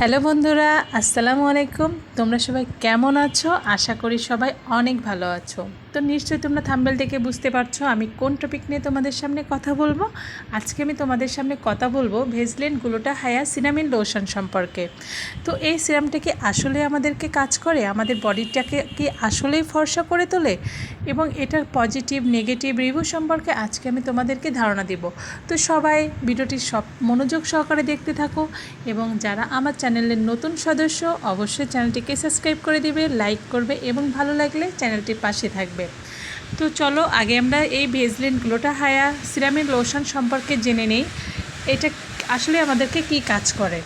Hello বন্ধুরা আসসালামু আলাইকুম। তোমরা সবাই কেমন আছো? আশা করি সবাই অনেক ভালো আছো। তো নিশ্চয়ই তোমরা থাম্বেল থেকে বুঝতে পারছ, আমি কোন টপিক নিয়ে তোমাদের সামনে কথা বলব? আজকে আমি তোমাদের সামনে কথা বলব ভেজলেন গুলোটা হায়া সিনামিন লোশন সম্পর্কে। তো এই সিরামটা কি আসলে আমাদেরকে কাজ করে? আমাদের বডিটাকে কি আসলেই ফর্সা করে তোলে? এবং এটার পজিটিভ, নেগেটিভ রিভিউ সম্পর্কে আজকে আমি তোমাদেরকে ধারণা দেব। তো সবাই ভিডিওটি সব মনোযোগ সহকারে দেখতে থাকো এবং যারা আমার চ্যানেলের নতুন সদস্য, অবশ্যই চ্যানেলটিকে সাবস্ক্রাইব করে দিবে, লাইক করবে এবং ভালো লাগলে চ্যানেলটির পাশে থাকবে। তো চলো, আগে আমরা এই ভেজলিন গ্লোটা হায়া সিরামিক লোশন সম্পর্কে জেনে নেই। এটা আসলে আমাদেরকে কি কাজ করে?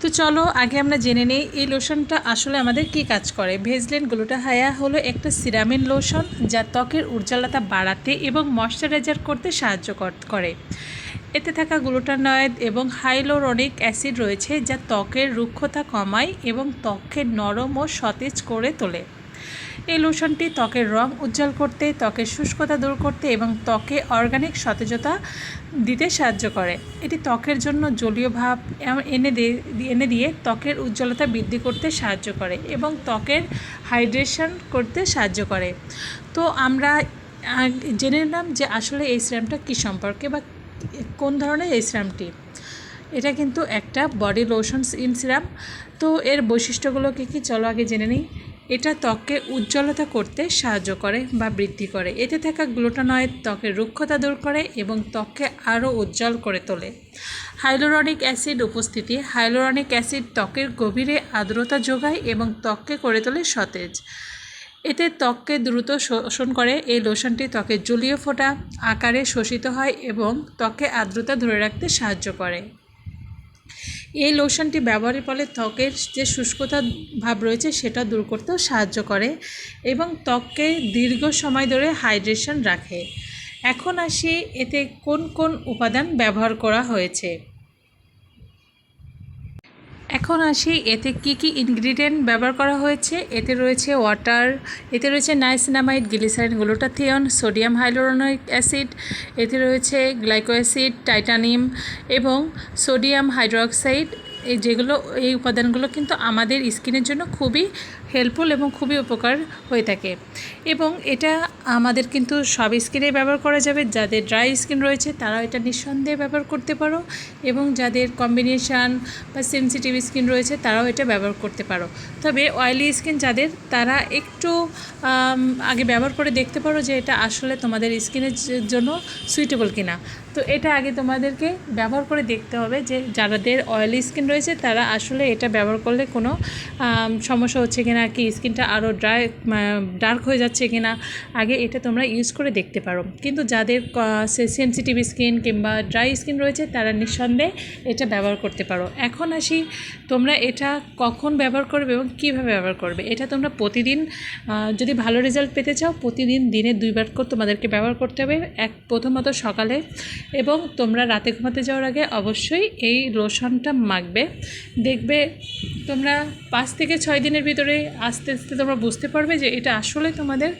তো চলো, আগে আমরা জেনে নিই এই লোশনটা আসলে আমাদের কি কাজ করে। ভেজলিন গ্লুটা হায়া হলো একটা সিরামিন লোশন যা ত্বকের উজ্জ্বলতা বাড়াতে এবং ময়শ্চারাইজার করতে সাহায্য কর- করে। এতে থাকা গ্লুটানয়েড এবং হাইলোরনিক অ্যাসিড রয়েছে যা ত্বকের রুক্ষতা কমায় এবং ত্বকের নরম ও সতেজ করে তোলে। এই লোশনটি ত্বকের রং উজ্জ্বল করতে, ত্বকের শুষ্কতা দূর করতে এবং ত্বকে অর্গানিক সতেজতা দিতে সাহায্য করে। এটি ত্বকের জন্য জলীয় ভাব এনে দিয়ে এনে দিয়ে ত্বকের উজ্জ্বলতা বৃদ্ধি করতে সাহায্য করে এবং ত্বকের হাইড্রেশন করতে সাহায্য করে। তো আমরা জেনে নিলাম যে আসলে এই সিরামটা কী সম্পর্কে বা কোন ধরনের এই সিরামটি। এটা কিন্তু একটা বডি লোশন ইন সিরাম। তো এর বৈশিষ্ট্যগুলো কী কী? চলো আগে জেনে নিই। এটা ত্বককে উজ্জ্বলতা করতে সাহায্য করে বা বৃদ্ধি করে। এতে থাকা গ্লুটানয়েড ত্বকের রুক্ষতা দূর করে এবং ত্বককে আরও উজ্জ্বল করে তোলে। হাইলোরনিক অ্যাসিড উপস্থিতি। হাইলোরনিক অ্যাসিড ত্বকের গভীরে আর্দ্রতা যোগায় এবং ত্বককে করে তোলে সতেজ। এতে ত্বককে দ্রুত শোষণ করে। এই লোশনটি ত্বকের জলীয় ফোঁটা আকারে শোষিত হয় এবং ত্বকে আর্দ্রতা ধরে রাখতে সাহায্য করে। এই লোশনটি ব্যবহারের ফলে ত্বকের যে শুষ্কতা ভাব রয়েছে সেটা দূর করতেও সাহায্য করে এবং ত্বককে দীর্ঘ সময় ধরে হাইড্রেশন রাখে। এখন আসি এতে কোন কোন উপাদান ব্যবহার করা হয়েছে? এখন আসি এতে কি কি ইনগ্রিডিয়েন্ট ব্যবহার করা হয়েছে। এতে রয়েছে ওয়াটার এতে রয়েছে niacinamide glycerin glutathione sodium hyaluronic acid এতে রয়েছে গ্লাইকো অ্যাসিড টাইটানিম এবং সোডিয়াম হাইড্রোক্সাইড এই যেগুলো, এই উপাদানগুলো কিন্তু আমাদের স্কিনের জন্য খুবই হেল্পফুল এবং খুবই উপকার হয়ে থাকে। এবং এটা আমাদের কিন্তু সব স্কিনে ব্যবহার করা যাবে। যাদের ড্রাই স্কিন রয়েছে, তারাও এটা নিঃসন্দেহে ব্যবহার করতে পারো। এবং যাদের কম্বিনেশান বা সেনসিটিভ স্কিন রয়েছে, তারাও এটা ব্যবহার করতে পারো। তবে অয়েলি স্কিন যাদের, তারা একটু আগে ব্যবহার করে দেখতে পারো যে এটা আসলে তোমাদের স্কিনের জন্য সুইটেবল কিনা। তো এটা আগে তোমাদেরকে ব্যবহার করে দেখতে হবে যে যাদের অয়েলি স্কিন রয়েছে, তারা আসলে এটা ব্যবহার করলে কোনো সমস্যা হচ্ছে কিনা। কি, স্কিনটা আরও ড্রাই ডার্ক হয়ে যাচ্ছে কিনা, আগে এটা তোমরা ইউজ করে দেখতে পারো। কিন্তু যাদের সেন্সিটিভ স্কিন কিংবা ড্রাই স্কিন রয়েছে, তারা নিঃসন্দেহে এটা ব্যবহার করতে পারো। এখন আসি, তোমরা এটা কখন ব্যবহার করবে এবং কীভাবে ব্যবহার করবে? এটা তোমরা প্রতিদিন যদি ভালো রেজাল্ট পেতে চাও, প্রতিদিন দিনে দুইবার করে তোমাদেরকে ব্যবহার করতে হবে। এক, প্রথমত সকালে এবং তোমরা রাতে ঘুমাতে যাওয়ার আগে অবশ্যই এই লোশনটা মাখবে। দেখবে তোমরা পাঁচ থেকে ছয় দিনের ভিতরে আস্তে আস্তে তোমরা বুঝতে পারবে যে এটা আসলে তোমাদের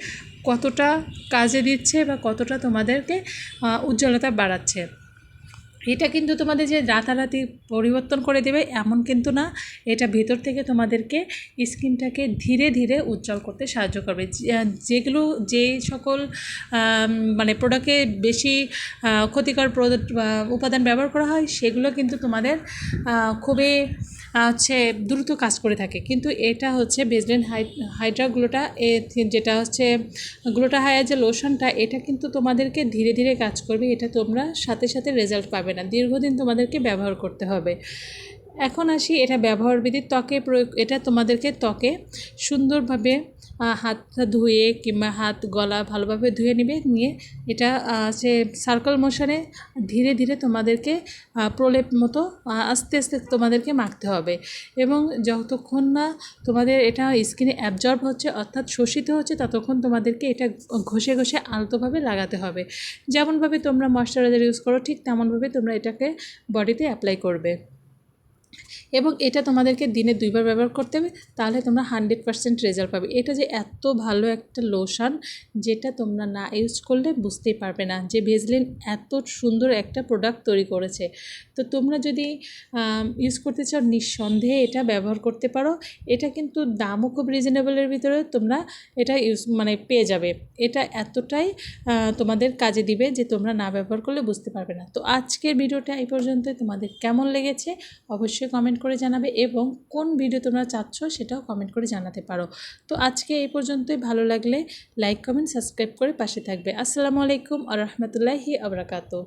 কতটা কাজে দিচ্ছে বা কতটা তোমাদেরকে উজ্জ্বলতা বাড়াচ্ছে। এটা কিন্তু তোমাদের যে রাতারাতি পরিবর্তন করে দেবে, এমন কিন্তু না। এটা ভেতর থেকে তোমাদেরকে স্কিনটাকে ধীরে ধীরে উজ্জ্বল করতে সাহায্য করবে। যেগুলো, যে সকল মানে প্রোডাক্টে বেশি ক্ষতিকর উপাদান ব্যবহার করা হয়, সেগুলো কিন্তু তোমাদের খুবই হচ্ছে দ্রুত কাজ করে থাকে। কিন্তু এটা হচ্ছে বেজলেন হাই হাইড্রা গ্লোটা যেটা হচ্ছে গ্লোটা হায়ার যে লোশনটা এটা কিন্তু তোমাদেরকে ধীরে ধীরে কাজ করবে। এটা তোমরা সাথে সাথে রেজাল্ট পাবে না। দীর্ঘদিন তোমাদেরকে ব্যবহার করতে হবে। এখন আসি, এটা ব্যবহার বিধি ত্বকে প্রয়োগ, এটা তোমাদেরকে ত্বকে সুন্দরভাবে হাতটা ধুয়ে কিংবা হাত গলা ভালোভাবে ধুয়ে নেবে, নিয়ে এটা সে সার্কেল মোশনে ধীরে ধীরে তোমাদেরকে প্রলেপ মতো আস্তে আস্তে তোমাদেরকে মাখতে হবে। এবং যতক্ষণ না তোমাদের এটা স্কিনে অ্যাবজর্ব হচ্ছে, অর্থাৎ শোষিত হচ্ছে, ততক্ষণ তোমাদেরকে এটা ঘষে ঘষে আলতোভাবে লাগাতে হবে। যেমনভাবে তোমরা ময়শ্চারাইজার ইউজ করো, ঠিক তেমনভাবে তোমরা এটাকে বডিতে অ্যাপ্লাই করবে। এবং এটা তোমাদেরকে দিনে দুইবার ব্যবহার করতে হবে, তাহলে তোমরা হান্ড্রেড পারসেন্ট রেজাল্ট পাবে। এটা যে এত ভালো একটা লোশন, যেটা তোমরা না ইউজ করলে বুঝতেই পারবে না যে ভেজলিন এত সুন্দর একটা প্রোডাক্ট তৈরি করেছে। তো তোমরা যদি ইউজ করতে চাও, নিঃসন্দেহে এটা ব্যবহার করতে পারো। এটা কিন্তু দামও খুব রিজনেবলের ভিতরে তোমরা এটা ইউজ মানে পেয়ে যাবে। এটা এতটাই তোমাদের কাজে দিবে যে তোমরা না ব্যবহার করলে বুঝতে পারবে না। তো আজকের ভিডিওটা এই পর্যন্ত তোমাদের কেমন লেগেছে? অবশ্যই কমেন্ট করে জানাবে এবং কোন ভিডিও তোমরা চাচ্ছ সেটাও কমেন্ট করে জানাতে পারো। তো আজকে এই পর্যন্তই। ভালো লাগলে লাইক কমেন্ট সাবস্ক্রাইব করে পাশে থাকবে। আসসালামু আলাইকুম আ রহমতুল্লাহি আবরাকাতু।